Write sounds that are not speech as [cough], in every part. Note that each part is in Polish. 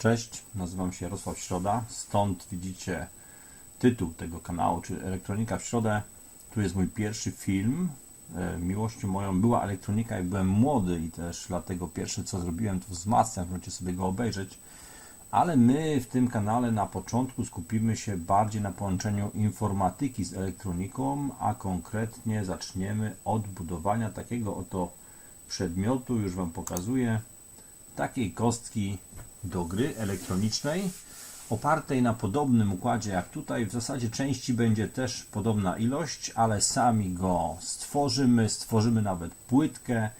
Cześć, nazywam się Jarosław Środa, stąd widzicie tytuł tego kanału, czyli Elektronika w Środę. Tu jest mój pierwszy film. E, Miłością moją była elektronika, jak byłem młody i też dlatego pierwsze co zrobiłem to wzmacniam, możecie sobie go obejrzeć. Ale my w tym kanale na początku skupimy się bardziej na połączeniu informatyki z elektroniką, a konkretnie zaczniemy od budowania takiego oto przedmiotu, już Wam pokazuję, takiej kostki do gry elektronicznej, opartej na podobnym układzie jak tutaj. W zasadzie części będzie też podobna ilość, ale sami go stworzymy, stworzymy nawet płytkę.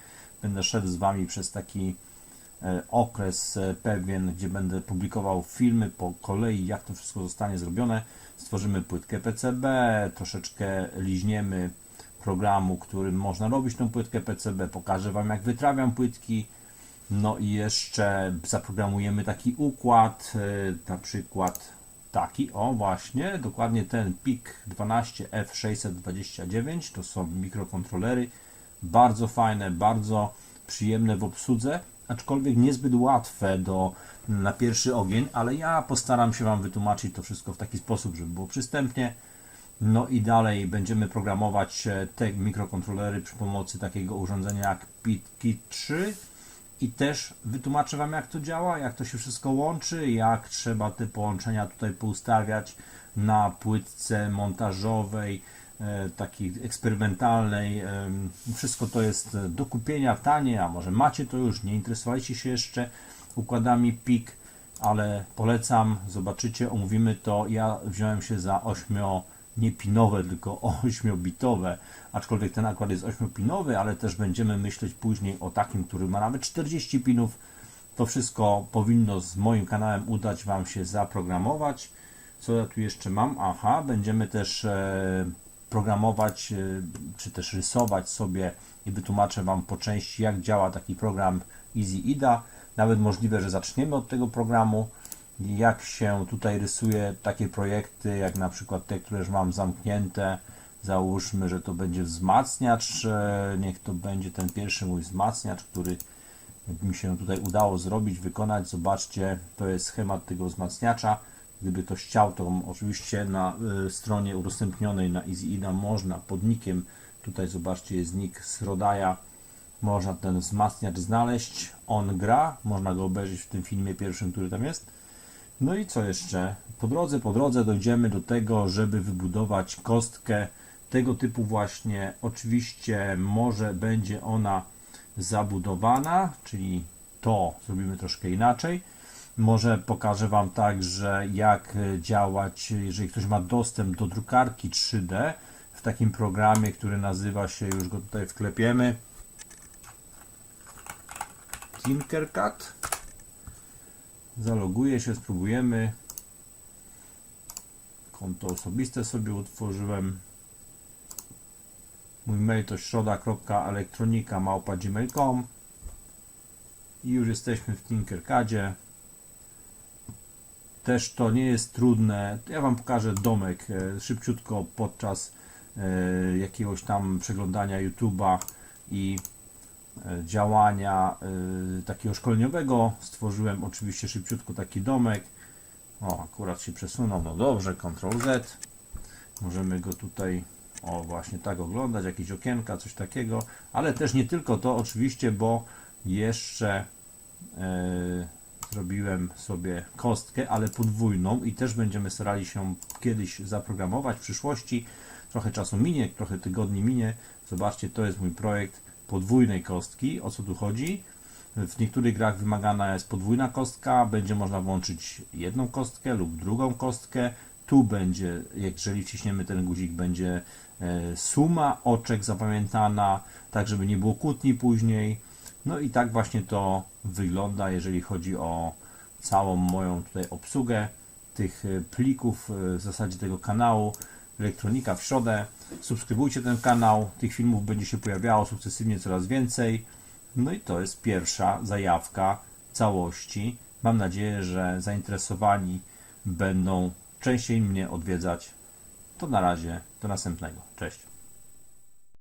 Będę szedł z Wami przez taki e, okres e, pewien, gdzie będę publikował filmy po kolei, jak to wszystko zostanie zrobione. Stworzymy płytkę PCB, troszeczkę liźniemy programu, którym można robić tą płytkę PCB. Pokażę Wam, jak wytrawiam płytki. No i jeszcze zaprogramujemy taki układ, e, na przykład taki, o właśnie, dokładnie ten PIK 12F629, to są mikrokontrolery, bardzo fajne, bardzo przyjemne w obsłudze, aczkolwiek niezbyt łatwe do, na pierwszy ogień, ale ja postaram się Wam wytłumaczyć to wszystko w taki sposób, żeby było przystępnie. No i dalej będziemy programować e, te mikrokontrolery przy pomocy takiego urządzenia jak PIT 3 i też wytłumaczę Wam jak to działa, jak to się wszystko łączy, jak trzeba te połączenia tutaj poustawiać na płytce montażowej, e, takiej eksperymentalnej. Wszystko to jest do kupienia tanie, a może macie to już, nie interesowaliście się jeszcze układami PIK, ale polecam, zobaczycie, omówimy to. Ja wziąłem się za 8 nie pinowe, tylko [laughs] 8-bitowe, aczkolwiek ten akurat jest 8-pinowy, ale też będziemy myśleć później o takim, który ma nawet 40 pinów. To wszystko powinno z moim kanałem udać Wam się zaprogramować. Co ja tu jeszcze mam? Aha, będziemy też e, programować, e, czy też rysować sobie i wytłumaczę Wam po części, jak działa taki program Easy IDA. Nawet możliwe, że zaczniemy od tego programu jak się tutaj rysuje takie projekty, jak na przykład te, które już mam zamknięte. Załóżmy, że to będzie wzmacniacz. e, Niech to będzie ten pierwszy mój wzmacniacz, który mi się tutaj udało zrobić, wykonać. Zobaczcie, to jest schemat tego wzmacniacza. Gdyby ktoś chciał, to oczywiście na y, stronie udostępnionej na EasyIda można pod nickiem, tutaj zobaczcie jest nick z Rodaja, można ten wzmacniacz znaleźć. On gra, można go obejrzeć w tym filmie pierwszym, który tam jest. No i co jeszcze? Po drodze, po drodze dojdziemy do tego, żeby wybudować kostkę tego typu właśnie. Oczywiście może będzie ona zabudowana, czyli to zrobimy troszkę inaczej. Może pokażę Wam także jak działać, jeżeli ktoś ma dostęp do drukarki 3D w takim programie, który nazywa się, już go tutaj wklepiemy, Tinkercad zaloguję się, spróbujemy. Konto osobiste sobie utworzyłem. Mój mail to środa.elektronika.gmail.com i już jesteśmy w Tinkercadzie. Też to nie jest trudne. Ja Wam pokażę domek e, szybciutko podczas e, jakiegoś tam przeglądania YouTube'a i działania y, takiego szkoleniowego. Stworzyłem oczywiście szybciutko taki domek. O, akurat się przesunął. No dobrze, Ctrl Z. Możemy go tutaj, o właśnie tak oglądać, jakieś okienka, coś takiego. Ale też nie tylko to oczywiście, bo jeszcze y, zrobiłem sobie kostkę, ale podwójną i też będziemy starali się kiedyś zaprogramować w przyszłości. Trochę czasu minie, trochę tygodni minie. Zobaczcie, to jest mój projekt podwójnej kostki. O co tu chodzi? W niektórych grach wymagana jest podwójna kostka, będzie można włączyć jedną kostkę lub drugą kostkę. Tu będzie, jeżeli wciśniemy ten guzik, będzie e, suma oczek zapamiętana, tak żeby nie było kłótni później. No i tak właśnie to wygląda, jeżeli chodzi o całą moją tutaj obsługę tych e, plików, e, w zasadzie tego kanału Elektronika w środę. Subskrybujcie ten kanał, tych filmów będzie się pojawiało sukcesywnie coraz więcej. No i to jest pierwsza zajawka całości. Mam nadzieję, że zainteresowani będą częściej mnie odwiedzać. To na razie, do następnego. Cześć.